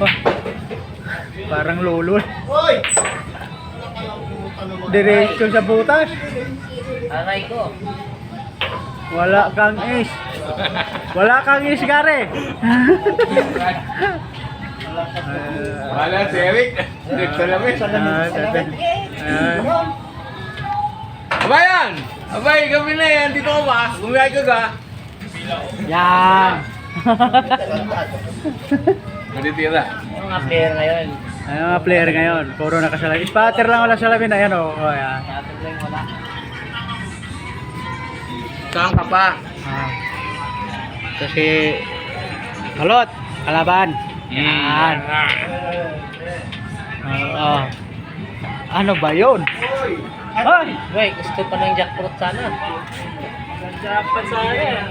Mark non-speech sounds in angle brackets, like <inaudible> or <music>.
Oh. Parang lulul. Hoy! Diretso sa butas. Aray ko. Wala kang is. Wala kang is, gare. Wala si Eric. Eric Salamin. Sabi. Ah, Abayan! Abay, gabi na yan. Dito ka ba? Gumiyay ka ka? Yan. <laughs> <laughs> Natitira. Mga player ngayon. Ay, mga player ngayon, puro nakasalamin. Spatter lang wala salamin. Ayan o. Oh. ayan. Natin lang wala. Saan ka pa? Ah. Ito si Kalot, kalaban. Yan. Oo. Ano ba yun? Ay! Wey, gusto pa ng jackpot sana. Jackpot sa akin.